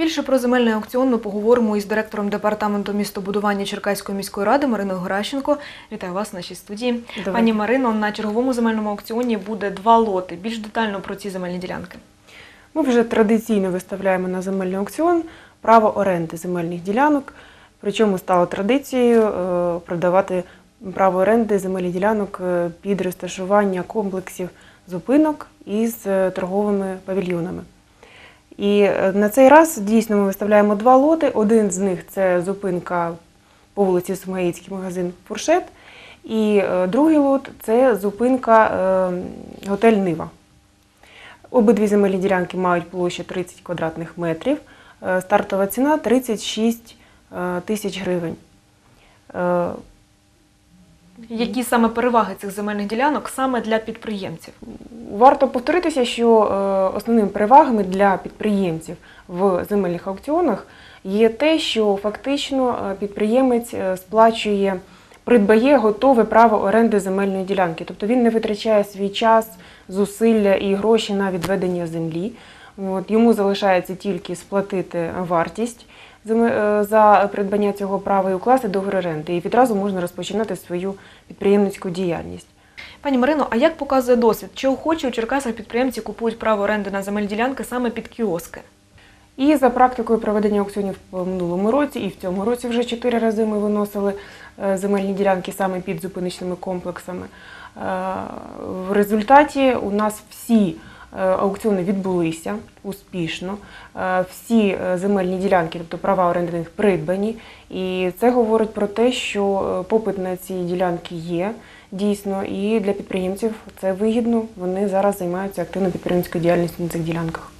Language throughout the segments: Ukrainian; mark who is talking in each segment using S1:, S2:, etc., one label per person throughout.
S1: Більше про земельний аукціон ми поговоримо із директором департаменту містобудування Черкаської міської ради Мариною Горащенко. Вітаю вас в нашій студії.
S2: Доброго
S1: Пані Марино, на черговому земельному аукціоні буде два лоти. Більш детально про ці земельні ділянки.
S2: Ми вже традиційно виставляємо на земельний аукціон право оренди земельних ділянок. Причому стало традицією е, продавати право оренди земельних ділянок е, під розташування комплексів зупинок із е, торговими павільйонами. І е, на цей раз дійсно ми виставляємо два лоти. Один з них це зупинка по вулиці Сумаїцький магазин Фуршет. І е, другий лот це зупинка е, готель Нива. Обидві земельні ділянки мають площу 30 квадратних метрів. Стартова ціна 36 е, тисяч гривень.
S1: Які саме переваги цих земельних ділянок саме для підприємців?
S2: Варто повторитися, що е, основними перевагами для підприємців в земельних аукціонах є те, що фактично е, підприємець е, сплачує, придбає готове право оренди земельної ділянки. Тобто він не витрачає свій час, зусилля і гроші на відведення землі. От, йому залишається тільки сплатити вартість е, за придбання цього права і укласти договір оренди. І відразу можна розпочинати свою підприємницьку діяльність.
S1: Пані Марино, а як показує досвід? Чи охочі у Черкасах підприємці купують право оренди на земельні ділянки саме під кіоски?
S2: І за практикою проведення аукціонів в минулому році, і в цьому році вже чотири рази ми виносили е, земельні ділянки саме під зупиничними комплексами. Е, В результаті у нас всі аукціони відбулися успішно. Е, Всі е, земельні ділянки, тобто права оренди них придбані. І це говорить про те, що е, попит на ці ділянки є дійсно, і для підприємців це вигідно. Вони зараз займаються активно підприємською діяльністю на цих ділянках.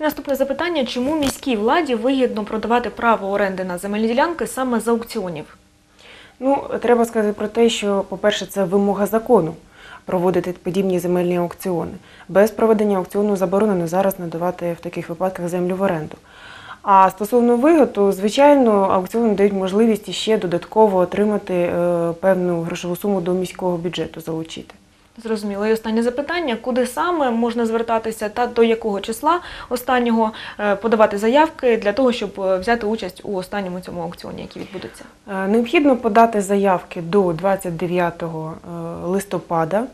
S1: І наступне запитання: чому міській владі вигідно продавати право оренди на земельні ділянки саме з аукціонів?
S2: Ну, треба сказати про те, що, по-перше, це вимога закону проводити подібні земельні аукціони. Без проведення аукціону заборонено зараз надавати в таких випадках землю в оренду. А стосовно вигод, звичайно, аукціони дають можливість ще додатково отримати е, певну грошову суму до міського бюджету залучити.
S1: Зрозуміло. І останнє запитання: куди саме можна звертатися та до якого числа останнього е, подавати заявки для того, щоб е, взяти участь у останньому цьому аукціоні, який відбудеться?
S2: Е, Необхідно подати заявки до 29 е, листопада.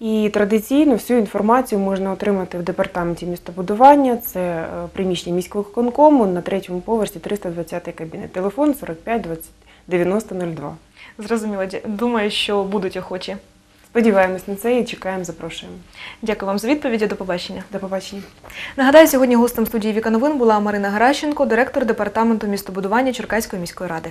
S2: І традиційно всю інформацію можна отримати в департаменті містобудування. Це приміщення міського конкому на третьому поверсі 320 кабінет. Телефон 45 20 90 02.
S1: Зрозуміло. Думаю, що будуть охочі.
S2: Сподіваємось на це і чекаємо, запрошуємо.
S1: Дякую вам за відповіді. До побачення.
S2: До побачення.
S1: Нагадаю, сьогодні гостем студії Віка Новин була Марина Гращенко, директор департаменту містобудування Черкаської міської ради.